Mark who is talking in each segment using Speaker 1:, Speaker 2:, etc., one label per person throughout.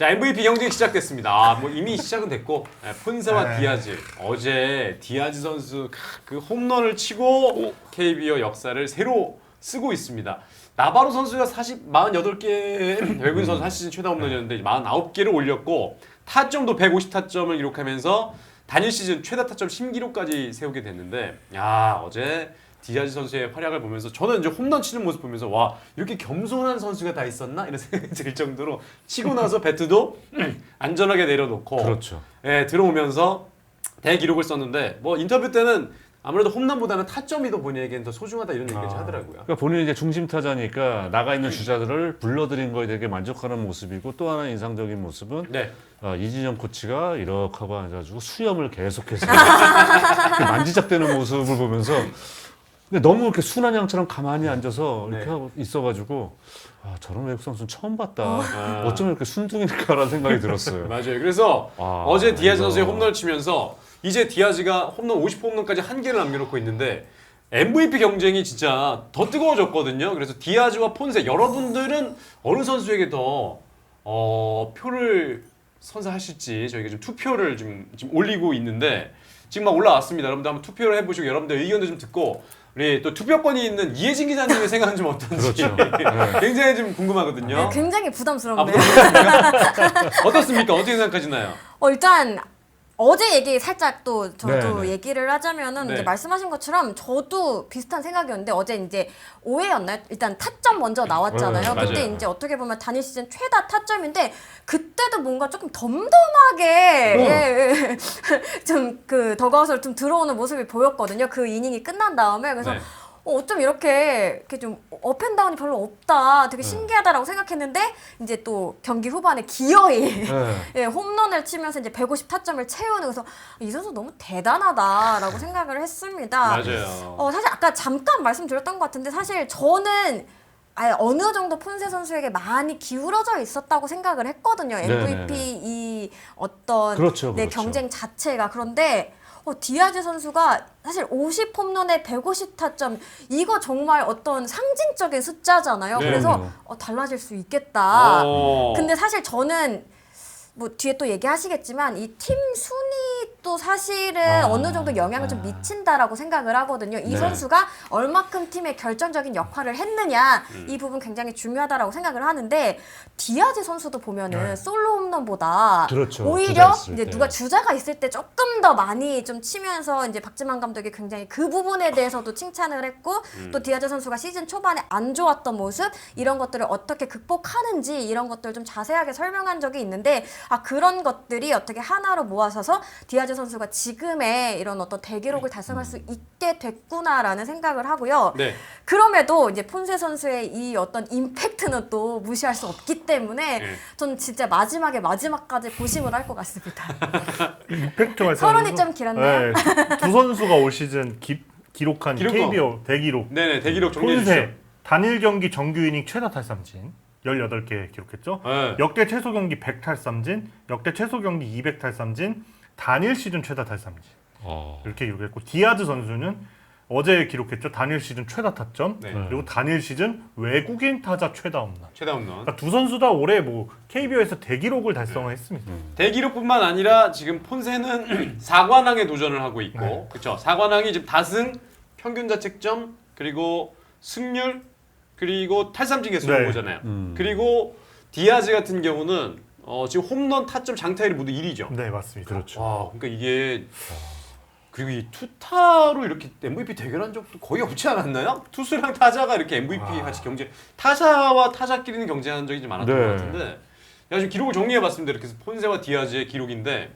Speaker 1: 자 MVP 경쟁 시작됐습니다. 아, 뭐 이미 시작은 됐고 네, 폰세와
Speaker 2: 네.
Speaker 1: 디아즈 어제 디아즈 선수 그 홈런을 치고 KBO 역사를 새로 쓰고 있습니다. 나바로 선수가 40, 48개 외국인 선수 한 시즌 최다 홈런이었는데 49개를 올렸고 타점도 150타점을 기록하면서 단일 시즌 최다 타점 신기록까지 세우게 됐는데 야 어제 디아즈 선수의 활약을 보면서 저는 이제 홈런 치는 모습 보면서 와 이렇게 겸손한 선수가 다 있었나 이런 생각이 들 정도로 치고 나서 배트도 안전하게 내려놓고
Speaker 3: 그렇죠.
Speaker 1: 예, 들어오면서 대기록을 썼는데 뭐 인터뷰 때는 아무래도 홈런보다는 타점이 더 본인에게는 더 소중하다 이런 얘기를
Speaker 3: 아.
Speaker 1: 하더라고요.
Speaker 3: 그러니까 본인이 이제 중심 타자니까 나가 있는 주자들을 불러들인 거에 되게 만족하는 모습이고 또 하나 인상적인 모습은
Speaker 1: 네.
Speaker 3: 어, 이진영 코치가 이렇게 하고 앉아가지고 수염을 계속해서 만지작대는 모습을 보면서 근데 너무 이렇게 순한 양처럼 가만히 앉아서 이렇게
Speaker 1: 네.
Speaker 3: 하고 있어가지고 아, 저런 외국 선수는 처음 봤다.
Speaker 1: 아.
Speaker 3: 어쩌면 이렇게 순둥이일까라는 생각이 들었어요.
Speaker 1: 맞아요. 그래서
Speaker 3: 아,
Speaker 1: 어제 디아즈. 선수의 홈런을 치면서 이제 디아즈가 홈런 50홈런까지 한 개를 남겨놓고 있는데 MVP 경쟁이 진짜 더 뜨거워졌거든요. 그래서 디아즈와 폰세 여러분들은 어느 선수에게 더 어, 표를 선사하실지 저희가 지금 투표를 지금, 지금 올리고 있는데 지금 막 올라왔습니다. 여러분들 한번 투표를 해보시고 여러분들 의견도 좀 듣고 우리 또 투표권이 있는 이혜진 기자님의 생각은 좀 어떤지
Speaker 3: 그렇죠. 네.
Speaker 1: 굉장히 좀 궁금하거든요.
Speaker 4: 네, 굉장히
Speaker 1: 아,
Speaker 4: 부담스럽네요.
Speaker 1: 부담스럽습니까? 어떻습니까? 어떻게 생각하시나요?
Speaker 4: 어, 일단 어제 얘기 살짝 또 저도
Speaker 3: 네, 네.
Speaker 4: 얘기를 하자면은
Speaker 1: 네.
Speaker 4: 이제 말씀하신 것처럼 저도 비슷한 생각이었는데 어제 이제 오해였나요? 일단 타점 먼저 나왔잖아요.
Speaker 1: 네,
Speaker 4: 근데
Speaker 1: 맞아요.
Speaker 4: 이제 어떻게 보면 단일 시즌 최다 타점인데 그때도 뭔가 조금 덤덤하게 예, 예. 좀그 더가웃을 좀 들어오는 모습이 보였거든요. 그 이닝이 끝난 다음에 그래서
Speaker 1: 네.
Speaker 4: 어, 어쩜 이렇게 이렇게 좀 업앤다운이 별로 없다.
Speaker 1: 네.
Speaker 4: 되게 신기하다라고 생각했는데 이제 또 경기 후반에 기어이
Speaker 3: 네.
Speaker 4: 예, 홈런을 치면서 이제 150 타점을 채우는 그래서 이 선수 너무 대단하다라고 생각을 했습니다.
Speaker 1: 맞아요.
Speaker 4: 어, 사실 아까 잠깐 말씀드렸던 것 같은데 사실 저는 아예 어느 정도 폰세 선수에게 많이 기울어져 있었다고 생각을 했거든요. MVP 이 어떤
Speaker 3: 그렇죠,
Speaker 4: 내
Speaker 3: 그렇죠.
Speaker 4: 경쟁 자체가 그런데 어, 디아즈 선수가 사실 50 홈런에 150 타점 이거 정말 어떤 상징적인 숫자잖아요.
Speaker 1: 네.
Speaker 4: 그래서
Speaker 3: 그럼요.
Speaker 4: 어, 달라질 수 있겠다.
Speaker 1: 어.
Speaker 4: 근데 사실 저는 뭐 뒤에 또 얘기하시겠지만 이 팀 순위 도 사실은
Speaker 3: 아,
Speaker 4: 어느 정도 영향을 좀
Speaker 3: 아.
Speaker 4: 미친다라고 생각을 하거든요. 이
Speaker 3: 네.
Speaker 4: 선수가 얼마큼 팀의 결정적인 역할을 했느냐
Speaker 1: 음.
Speaker 4: 이 부분 굉장히 중요하다라고 생각을 하는데 디아즈 선수도 보면은
Speaker 3: 네.
Speaker 4: 솔로 홈런보다
Speaker 3: 그렇죠.
Speaker 4: 오히려
Speaker 3: 주자 있을
Speaker 4: 이제
Speaker 3: 때.
Speaker 4: 누가 주자가 있을 때 조금 더 많이 좀 치면서 이제 박지만 감독이 굉장히 그 부분에 대해서도 칭찬을 했고
Speaker 1: 음.
Speaker 4: 또 디아즈 선수가 시즌 초반에 안 좋았던 모습 이런 것들을 어떻게 극복하는지 이런 것들 좀 자세하게 설명한 적이 있는데 아 그런 것들이 어떻게 하나로 모아서서 디아즈 선수가 지금의 이런 어떤 대기록을 달성할 수 있게 됐구나라는 생각을 하고요.
Speaker 1: 네.
Speaker 4: 그럼에도 이제 폰세 선수의 이 어떤 임팩트는 또 무시할 수 없기 때문에
Speaker 1: 네.
Speaker 4: 전 진짜 마지막에 마지막까지 고심을 할 것 같습니다.
Speaker 2: 임팩트 말씀.
Speaker 4: 서론이 좀 길었나요?
Speaker 2: 네, 두 선수가 올 시즌 기, 기록한
Speaker 1: 기록
Speaker 2: KBO 대기록.
Speaker 1: 네네 대기록 정리해.
Speaker 2: 폰세 단일 경기 정규 이닝 최다 탈삼진 18개 기록했죠.
Speaker 1: 네.
Speaker 2: 역대 최소 경기 100 탈삼진, 역대 최소 경기 200 탈삼진, 단일 시즌 최다 탈삼진
Speaker 3: 어.
Speaker 2: 이렇게 기록했고 디아즈 선수는 어제 기록했죠. 단일 시즌 최다 타점
Speaker 1: 네.
Speaker 2: 그리고 단일 시즌 외국인 타자 최다 홈런.
Speaker 1: 최다 홈런.
Speaker 2: 그러니까 두 선수 다 올해 뭐 KBO에서 대기록을 달성을 했습니다.
Speaker 1: 대기록뿐만 아니라 지금 폰세는 사관왕에 도전을 하고 있고
Speaker 2: 네.
Speaker 1: 그렇죠. 사관왕이 지금 다승, 평균 자책점 그리고 승률 그리고 탈삼진 개수
Speaker 2: 네.
Speaker 1: 보잖아요.
Speaker 3: 음.
Speaker 1: 그리고 디아즈 같은 경우는 어, 지금 홈런, 타점, 장타율이 모두 1위죠.
Speaker 2: 네 맞습니다.
Speaker 3: 그렇죠.
Speaker 1: 와, 그러니까 이게 그리고 이 투타로 이렇게 MVP 대결한 적도 거의 없지 않았나요? 투수랑 타자가 이렇게 MVP
Speaker 2: 와.
Speaker 1: 같이 경쟁, 타자와 타자끼리는 경쟁한 적이 좀 많았던
Speaker 3: 네.
Speaker 1: 것 같은데, 야 지금 기록을 정리해봤습니다. 이렇게 해서 폰세와 디아즈의 기록인데,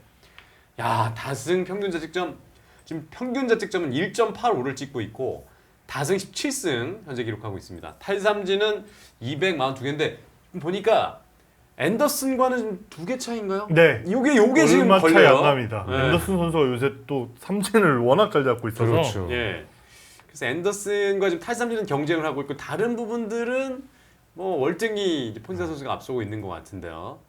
Speaker 1: 야 다승 평균 자책점 지금 평균 자책점은 1.85를 찍고 있고 다승 17승 현재 기록하고 있습니다. 탈삼진은 242개인데 보니까 앤더슨과는 두 개 차인가요?
Speaker 2: 네.
Speaker 1: 요게 요게 지금
Speaker 2: 얼마 차이
Speaker 1: 걸려요.
Speaker 2: 안 납니다.
Speaker 1: 네.
Speaker 2: 앤더슨 선수가 요새 또 삼진을 워낙 잘 잡고 있어서
Speaker 3: 그렇죠.
Speaker 1: 예. 그래서 앤더슨과 지금 탈삼진은 경쟁을 하고 있고 다른 부분들은 뭐 월등히 이제 폰세 선수가 앞서고 있는 것 같은데요.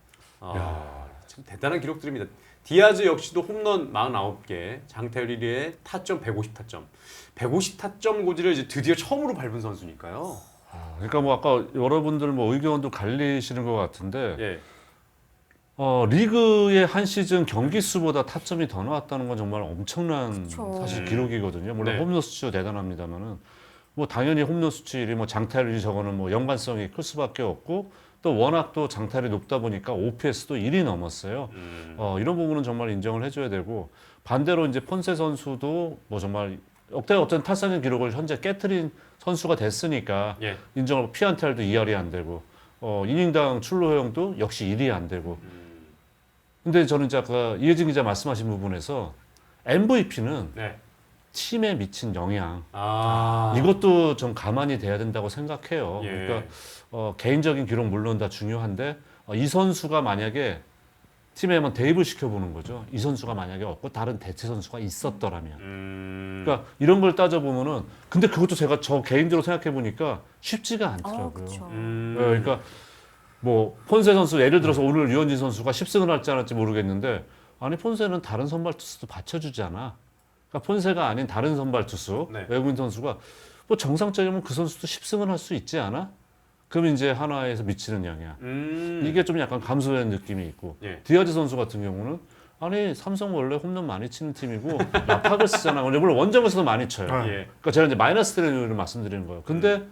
Speaker 1: 아, 참 대단한 기록들입니다. 디아즈 역시도 홈런 49개, 장타율 1위에 타점 150 타점. 150 타점 고지를 이제 드디어 처음으로 밟은 선수니까요.
Speaker 3: 아, 그러니까 뭐 아까 여러분들 뭐 의견도 갈리시는 것 같은데
Speaker 1: 예.
Speaker 3: 어, 리그의 한 시즌 경기 수보다 타점이 더 나왔다는 건 정말 엄청난
Speaker 4: 그쵸.
Speaker 3: 사실
Speaker 1: 음.
Speaker 3: 기록이거든요. 물론
Speaker 1: 네.
Speaker 3: 홈런 수치도 대단합니다만은 뭐 당연히 홈런 수치 1위 뭐 장타율이 저거는 뭐 연관성이 클 수밖에 없고 또 워낙 또 장타율이 높다 보니까 OPS도 1위 넘었어요.
Speaker 1: 음.
Speaker 3: 어, 이런 부분은 정말 인정을 해줘야 되고 반대로 이제 폰세 선수도 뭐 정말 역대 어떤 탈삼진 기록을 현재 깨트린 선수가 됐으니까
Speaker 1: 예.
Speaker 3: 인정을 피안탈도 2할이 안 되고 어, 이닝당 출루 허용도 역시 1이 안 되고
Speaker 1: 음.
Speaker 3: 근데 저는 이제 아까 이혜진 기자 말씀하신 부분에서 MVP는
Speaker 1: 네.
Speaker 3: 팀에 미친 영향
Speaker 1: 아.
Speaker 3: 이것도 좀 가만히 돼야 된다고 생각해요.
Speaker 1: 예.
Speaker 3: 그러니까 어, 개인적인 기록 물론 다 중요한데 어, 이 선수가 만약에 팀에 한번 대입을 시켜보는 거죠. 이 선수가 만약에 없고 다른 대체 선수가 있었더라면.
Speaker 1: 음.
Speaker 3: 그러니까 이런 걸 따져보면은 근데 그것도 제가 저 개인적으로 생각해 보니까 쉽지가
Speaker 4: 어,
Speaker 3: 않더라고요.
Speaker 4: 그렇죠.
Speaker 1: 음.
Speaker 3: 예, 그러니까 뭐 폰세 선수 예를 들어서 오늘 유현진 선수가 10승을 할지 안 할지 모르겠는데 아니 폰세는 받쳐주지 선발 투수도 받쳐주잖아. 그러니까 폰세가 아닌 다른 선발 투수
Speaker 1: 네.
Speaker 3: 외국인 선수가 뭐 정상적이면 그 선수도 10승을 할 수 있지 않아? 그럼 이제 하나에서 미치는 영향.
Speaker 1: 음.
Speaker 3: 이게 좀 약간 감소된 느낌이 있고
Speaker 1: 예.
Speaker 3: 디아즈 선수 같은 경우는 아니 삼성 원래 홈런 많이 치는 팀이고 라팍을 쓰잖아. 원래 물론 원정에서도 많이 쳐요.
Speaker 2: 아.
Speaker 1: 예.
Speaker 3: 그러니까 제가 이제 마이너스 트레이드를 말씀드리는 거예요. 근데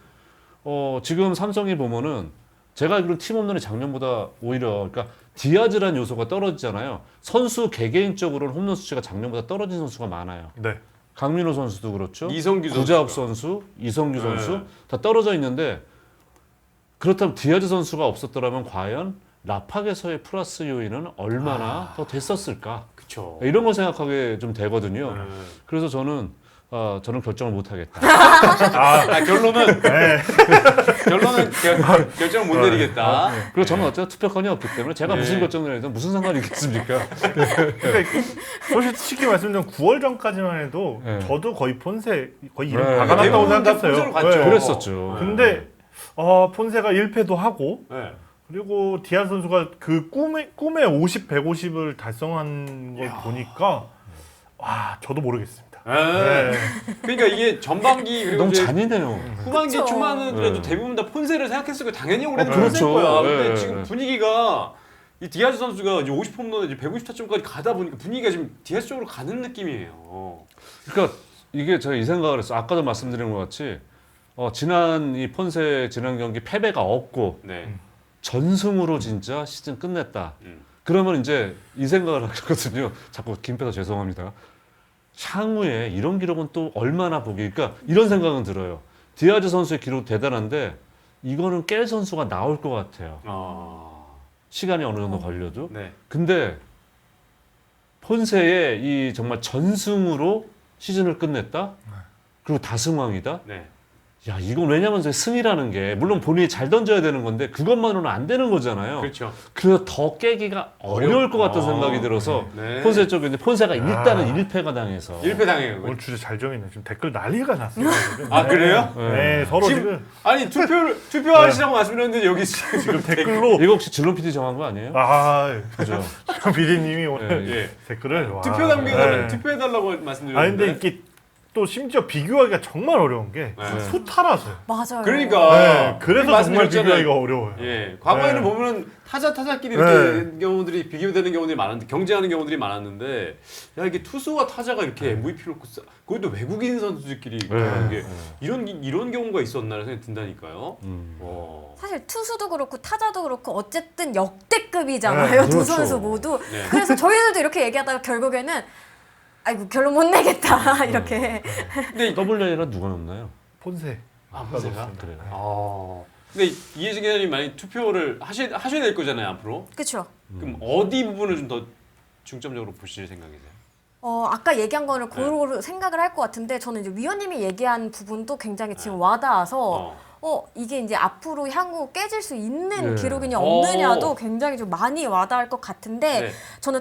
Speaker 3: 어, 지금 삼성이 보면은 제가 알기로 팀 홈런이 작년보다 오히려 그러니까 디아즈라는 요소가 떨어지잖아요. 선수 개개인적으로는 홈런 수치가 작년보다 떨어진 선수가 많아요.
Speaker 2: 네.
Speaker 3: 강민호 선수도 그렇죠.
Speaker 1: 이성규 선수.
Speaker 3: 구자욱 선수, 이성규
Speaker 1: 네.
Speaker 3: 선수 다 떨어져 있는데 그렇다면 디아즈 선수가 없었더라면 과연 라팍에서의 플러스 요인은 얼마나 더 됐었을까?
Speaker 1: 그쵸.
Speaker 3: 이런 걸 생각하게 좀 되거든요.
Speaker 1: 음.
Speaker 3: 그래서 저는 어, 저는 결정을 못 하겠다.
Speaker 1: 아, 결론은
Speaker 2: 네.
Speaker 1: 결론은 결, 결정을 못 내리겠다.
Speaker 3: 그리고 저는 어차피 투표권이 없기 때문에 제가
Speaker 1: 네.
Speaker 3: 무슨 결정을 해도 무슨 상관이 있겠습니까?
Speaker 2: 그러니까 솔직히 말씀드리면 9월 전까지만 해도
Speaker 3: 네.
Speaker 2: 저도 거의 폰세 거의 이름
Speaker 3: 네.
Speaker 2: 박아놨다고
Speaker 1: 다
Speaker 2: 생각했어요. 네.
Speaker 3: 그랬었죠.
Speaker 2: 근데 어, 폰세가 1패도 하고
Speaker 1: 네.
Speaker 2: 그리고 디아 선수가 그 꿈의 꿈의 50, 150을 달성한 걸 보니까 와 저도 모르겠습니다.
Speaker 1: 네.
Speaker 2: 네.
Speaker 1: 그러니까 이게 전반기 그리고
Speaker 3: 너무
Speaker 1: 이제
Speaker 3: 잔인해요.
Speaker 1: 후반기
Speaker 4: 그쵸.
Speaker 1: 초반은 그래도
Speaker 3: 네.
Speaker 1: 대부분 다 폰세를 생각했을 거예요. 당연히 올해는
Speaker 3: 어,
Speaker 1: 폰세일
Speaker 3: 그렇죠.
Speaker 1: 거야.
Speaker 3: 네,
Speaker 1: 근데
Speaker 3: 네,
Speaker 1: 지금
Speaker 3: 네.
Speaker 1: 분위기가 이 디아즈 선수가 이제 50 홈런에 이제 150타점까지 가다 보니까 분위기가 지금 디아즈 쪽으로 가는 느낌이에요.
Speaker 3: 그러니까 이게 제가 이 생각을 했어요. 아까도 말씀드린 것 같이 어, 지난 이 폰세 지난 경기 패배가 없고
Speaker 1: 네.
Speaker 3: 전승으로 진짜 시즌 끝냈다.
Speaker 1: 음.
Speaker 3: 그러면 이제 이 생각을 하거든요. 자꾸 김패서 죄송합니다. 향후에 이런 기록은 또 얼마나 보기. 그러니까 이런 생각은 들어요. 디아즈 선수의 기록 대단한데 이거는 깰 선수가 나올 것 같아요.
Speaker 1: 아.
Speaker 3: 시간이 어느 정도 걸려도.
Speaker 1: 네.
Speaker 3: 근데 폰세의 이 정말 전승으로 시즌을 끝냈다. 그리고 다승왕이다.
Speaker 1: 네.
Speaker 3: 야 이건 왜냐면 승이라는 게 물론 본인이 잘 던져야 되는 건데 그것만으로는 안 되는 거잖아요.
Speaker 1: 그렇죠.
Speaker 3: 그래서 더 깨기가 어려울 것 같은
Speaker 1: 아,
Speaker 3: 생각이 들어서
Speaker 1: 네.
Speaker 3: 폰세 쪽에 이제 폰세가 일단은
Speaker 2: 아.
Speaker 3: 1패가 당해서
Speaker 1: 1패 당해요.
Speaker 2: 오늘 주제 잘 정했네. 지금 댓글 난리가 났어요. 지금.
Speaker 1: 아, 그래요?
Speaker 2: 네,
Speaker 3: 네.
Speaker 2: 서로
Speaker 1: 지금-
Speaker 2: 지금,
Speaker 1: 아니 투표를 투표하시라고 말씀드렸는데 여기 지금
Speaker 2: 지금 댓글로
Speaker 3: 이거 혹시 진로 PD 정한 거 아니에요?
Speaker 2: 아
Speaker 3: 그죠?
Speaker 2: 비디님이 오늘
Speaker 3: 예,
Speaker 1: 예.
Speaker 2: 댓글을 와.
Speaker 1: 투표 남기면
Speaker 2: 네.
Speaker 1: 투표해달라고
Speaker 2: 아니 근데
Speaker 1: 말씀드렸는데.
Speaker 2: 이게 또 심지어 비교하기가 정말 어려운 게
Speaker 1: 네.
Speaker 2: 수타라서요.
Speaker 4: 맞아요.
Speaker 1: 그러니까
Speaker 2: 네, 그래서 정말
Speaker 1: 말씀드렸잖아요.
Speaker 2: 비교하기가 어려워요.
Speaker 1: 예, 과거에는
Speaker 2: 네.
Speaker 1: 보면은 타자 타자끼리 이렇게
Speaker 2: 네.
Speaker 1: 경우들이 비교되는 경우들이 많았는데 경쟁하는 경우들이 많았는데 야 이게 투수와 타자가 이렇게
Speaker 2: 네.
Speaker 1: MVP를 놓고 싸- 그것도 외국인 선수들끼리
Speaker 3: 네.
Speaker 1: 하는 게 이런 이런 경우가 있었나라는 생각이 든다니까요.
Speaker 3: 음.
Speaker 1: 와.
Speaker 4: 사실 투수도 그렇고 타자도 그렇고 어쨌든 역대급이잖아요
Speaker 3: 네,
Speaker 4: 두
Speaker 3: 그렇죠.
Speaker 4: 선수 모두
Speaker 1: 네.
Speaker 4: 그래서 저희들도 이렇게 얘기하다가 결국에는 아이고 결론 못 내겠다 이렇게
Speaker 1: 근데
Speaker 3: 더블 레이라 누가 넣나요?
Speaker 2: 폰세.
Speaker 1: 아, 보세요.
Speaker 3: 그래요.
Speaker 1: 아. 근데 이해진 기자님 많이 투표를 하시, 하셔야 될 거잖아요 앞으로.
Speaker 4: 그렇죠.
Speaker 1: 그럼 어디 부분을 좀 더 중점적으로 보실 생각이세요?
Speaker 4: 어 아까 얘기한 거를
Speaker 1: 네.
Speaker 4: 고루 생각을 할 것 같은데 저는 이제 위원님이 얘기한 부분도 굉장히 지금 와닿아서
Speaker 1: 어.
Speaker 4: 어 이게 이제 앞으로 향후 깨질 수 있는
Speaker 3: 네.
Speaker 4: 기록이냐
Speaker 1: 어.
Speaker 4: 없느냐도 굉장히 좀 많이 와닿을 것 같은데
Speaker 1: 네.
Speaker 4: 저는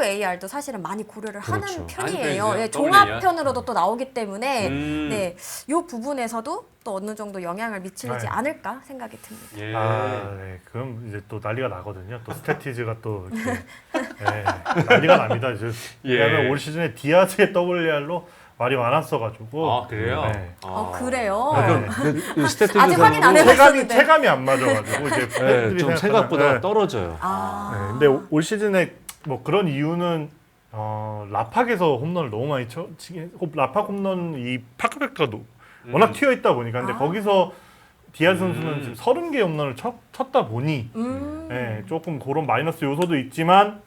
Speaker 4: WAR도 사실은 많이 고려를
Speaker 3: 그렇죠.
Speaker 4: 하는 편이에요.
Speaker 1: 편이세요?
Speaker 4: 예,
Speaker 1: WAR?
Speaker 4: 종합편으로도 또 나오기 때문에
Speaker 1: 음.
Speaker 4: 네, 요 부분에서도 또 어느 정도 영향을 미치지
Speaker 2: 네.
Speaker 4: 않을까 생각이 듭니다.
Speaker 1: 예.
Speaker 2: 아, 네. 그럼 이제 또 난리가 나거든요. 또 스태티즈가 또 이렇게 네, 난리가 납니다. 이제
Speaker 1: 예.
Speaker 2: 왜냐하면 올 시즌에 디아즈의 WR로 말이 많았어가지고
Speaker 1: 아 그래요?
Speaker 2: 네.
Speaker 4: 어, 그래요.
Speaker 2: 네.
Speaker 3: 근데 이 스태틱을
Speaker 4: 아직 확인 안 해봤어요.
Speaker 2: 체감이
Speaker 4: 해봤었는데.
Speaker 2: 체감이 안 맞아가지고 이제
Speaker 3: 네,
Speaker 2: 팬들이
Speaker 3: 좀
Speaker 2: 생각하는-
Speaker 3: 생각보다
Speaker 2: 네.
Speaker 3: 떨어져요.
Speaker 4: 아.
Speaker 2: 네, 근데 오- 올 시즌에 뭐 그런 이유는 어, 라팍에서 홈런을 너무 많이 쳐 치긴 라팍 홈런 이 파크백가도 워낙 튀어 있다 보니까 근데
Speaker 4: 아.
Speaker 2: 거기서 디아즈
Speaker 1: 음.
Speaker 2: 선수는 지금 30개 홈런을 쳤, 쳤다 보니
Speaker 4: 음.
Speaker 2: 예, 조금 그런 마이너스 요소도 있지만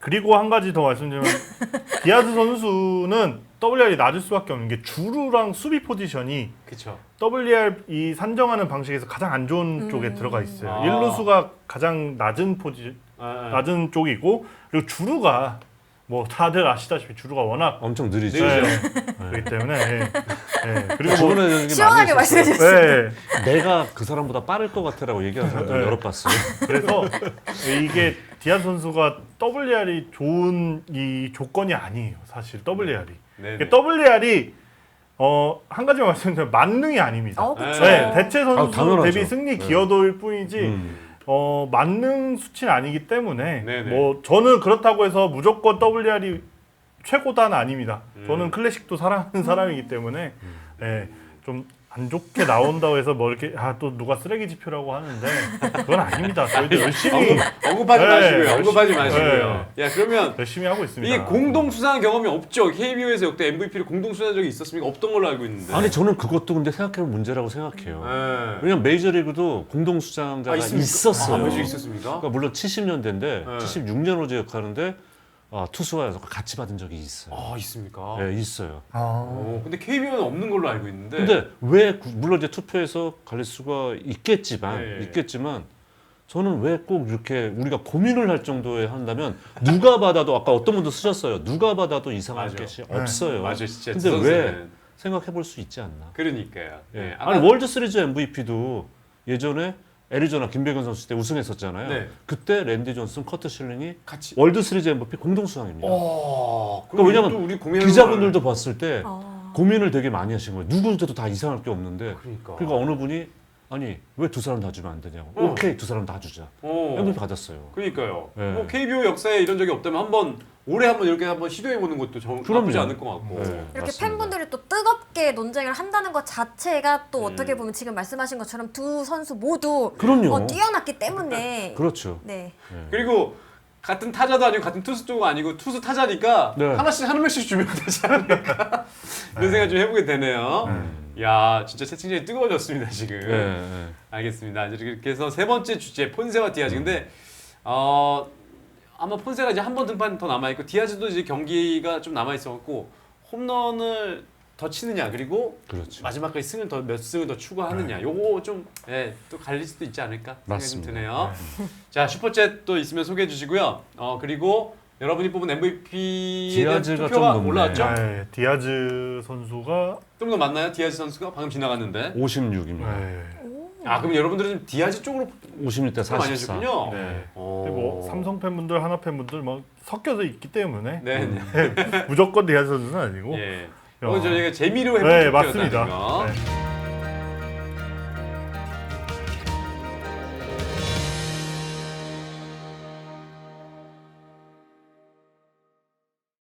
Speaker 2: 그리고 한 가지 더 말씀드리면 디아즈 선수는 WR이 낮을 수밖에 없는 게 주루랑 수비 포지션이
Speaker 1: 그렇죠.
Speaker 2: WR 이 산정하는 방식에서 가장 안 좋은
Speaker 4: 음.
Speaker 2: 쪽에 들어가 있어요.
Speaker 1: 아.
Speaker 2: 일루수가 가장 낮은 포지
Speaker 1: 아,
Speaker 2: 낮은 쪽이고 그리고 주루가 뭐 다들 아시다시피 주루가 워낙
Speaker 3: 엄청 느리죠.
Speaker 2: 네, 그렇기 때문에 예, 예, 그리고 뭐,
Speaker 3: 저번에 여기
Speaker 4: 시원하게
Speaker 3: 많이
Speaker 4: 말씀해. 주세요.
Speaker 2: 네,
Speaker 3: 내가 그 사람보다 빠를 것 같아라고 얘기하는 사람들
Speaker 2: 네.
Speaker 3: 여러 봤어요.
Speaker 2: 그래서 이게 디안 선수가 WR이 좋은 이 조건이 아니에요. 사실 WR이
Speaker 1: 네네.
Speaker 2: WR이 어, 한 가지만 말씀드리면 만능이 아닙니다.
Speaker 4: 어, 그쵸.
Speaker 2: 네, 대체 선수
Speaker 3: 아, 당연하죠.
Speaker 2: 대비 승리
Speaker 3: 네.
Speaker 2: 기여도일 뿐이지
Speaker 3: 음.
Speaker 2: 어, 만능 수치는 아니기 때문에
Speaker 1: 네네.
Speaker 2: 뭐 저는 그렇다고 해서 무조건 WR이 최고다는 아닙니다.
Speaker 1: 음.
Speaker 2: 저는 클래식도 사랑하는 사람이기 때문에 예, 좀 안 좋게 나온다고 해서 뭐 이렇게 아 또 누가 쓰레기 지표라고 하는데 그건 아닙니다. 저희도 열심히
Speaker 1: 언급, 언급하지
Speaker 2: 네,
Speaker 1: 마시고요. 언급하지
Speaker 2: 열심히-
Speaker 1: 마시고요. 야 그러면
Speaker 2: 열심히 하고 있습니다.
Speaker 1: 이게 공동 수상 경험이 없죠. KBO에서 역대 MVP를 공동 수상 적이 있었습니까? 없던 걸로 알고 있는데.
Speaker 3: 아니 저는 그것도 근데 생각해보면 문제라고 생각해요.
Speaker 1: 네.
Speaker 3: 왜냐면 메이저리그도 공동 수장자가
Speaker 1: 아, 있습니까?
Speaker 3: 있었어요.
Speaker 1: 아, 매주 있었습니까?
Speaker 3: 그러니까 물론 70년대인데
Speaker 1: 네.
Speaker 3: 76년 호재 역하는데 아, 투수와 같이 받은 적이 있어요.
Speaker 1: 아 있습니까?
Speaker 3: 네, 있어요.
Speaker 2: 아,
Speaker 1: 어, 근데 KBO는 없는 걸로 알고 있는데.
Speaker 3: 근데 왜 구- 물론 이제 투표에서 갈릴 수가 있겠지만
Speaker 1: 네.
Speaker 3: 있겠지만 저는 왜 꼭 이렇게 우리가 고민을 할 정도에 한다면 누가 받아도 아까 어떤 분도 쓰셨어요. 누가 받아도 이상한
Speaker 1: 맞아.
Speaker 3: 것이
Speaker 2: 네.
Speaker 3: 없어요.
Speaker 1: 맞아 진짜.
Speaker 3: 근데 두왜
Speaker 1: 선수는.
Speaker 3: 생각해 볼 수 있지 않나.
Speaker 1: 그러니까요.
Speaker 3: 예.
Speaker 1: 예.
Speaker 3: 아니 월드 시리즈 MVP도 예전에 애리조나 김백현 선수 때 우승했었잖아요.
Speaker 1: 네.
Speaker 3: 그때 랜디 존슨, 커트 실링이
Speaker 1: 같이.
Speaker 3: 월드 시리즈 MVP 공동 수상입니다.
Speaker 1: 어.
Speaker 3: 그러니까 왜냐면
Speaker 1: 또 우리 고민하는
Speaker 3: 기자분들도 봤을 때
Speaker 4: 어.
Speaker 3: 고민을 되게 많이 하신 거예요. 누구한테도 다 이상할 게 없는데
Speaker 1: 걸- 그러니까.
Speaker 3: 그러니까 어느 분이 아니 왜 두 사람 다 주면 안 되냐고.
Speaker 1: 어.
Speaker 3: 오케이 두 사람 다 주자.
Speaker 1: 어.
Speaker 3: MVP 받았어요.
Speaker 1: 그러니까요.
Speaker 3: 네.
Speaker 1: 뭐 KBO 역사에 이런 적이 없다면 한번 올해 한번 이렇게 한번 시도해 보는 것도 정,
Speaker 3: 그럼요.
Speaker 1: 나쁘지 않을 것 같고.
Speaker 3: 네.
Speaker 4: 이렇게
Speaker 3: 맞습니다.
Speaker 4: 팬분들이 또 뜨겁게 논쟁을 한다는 것 자체가 또
Speaker 1: 음.
Speaker 4: 어떻게 보면 지금 말씀하신 것처럼 두 선수 모두
Speaker 3: 그럼요.
Speaker 4: 어, 뛰어났기 때문에
Speaker 3: 그렇죠.
Speaker 4: 네.
Speaker 3: 네.
Speaker 1: 그리고 같은 타자도 아니고 같은 투수 쪽은 아니고 투수 타자니까
Speaker 3: 네.
Speaker 1: 하나씩 한 명씩 주면 되지 않을까 이런 생각 좀 해보게 되네요. 야 진짜 채팅창이 뜨거워졌습니다 지금.
Speaker 3: 네, 네.
Speaker 1: 알겠습니다. 이제 이렇게 해서 세 번째 주제 폰세와 디아즈. 근데 어 아마 폰세가 이제 한 번 등판 더 남아 있고 디아즈도 이제 경기가 좀 남아 있어 갖고 홈런을 더 치느냐 그리고
Speaker 3: 그렇죠.
Speaker 1: 마지막까지 승을 더 몇 승을 더 추구하느냐 요거 좀 예, 또 갈릴 수도 있지 않을까 생각이 좀
Speaker 3: 맞습니다.
Speaker 1: 드네요. 자 슈퍼챗 또 있으면 소개해 주시고요. 어 그리고 여러분이 뽑은 MVP에 대한
Speaker 3: 디아즈가
Speaker 1: 투표가
Speaker 3: 좀 높네.
Speaker 1: 올라왔죠?
Speaker 2: 네, 디아즈 선수가
Speaker 1: 좀 더 맞나요? 디아즈 선수가 방금 지나갔는데.
Speaker 3: 56입니다.
Speaker 2: 네,
Speaker 1: 아 그럼 여러분들은 좀 디아즈 쪽으로
Speaker 3: 56대
Speaker 1: 투표 많이
Speaker 3: 44.
Speaker 1: 하셨군요.
Speaker 3: 네.
Speaker 1: 어.
Speaker 2: 그리고 뭐 삼성 팬분들, 하나 팬분들 뭐 섞여서 있기 때문에
Speaker 1: 네. 네.
Speaker 2: 무조건 디아즈 선수는 아니고
Speaker 1: 예.
Speaker 2: 야.
Speaker 1: 이건 저희가 재미로 해본
Speaker 2: 네 맞습니다.
Speaker 1: 거.
Speaker 2: 네.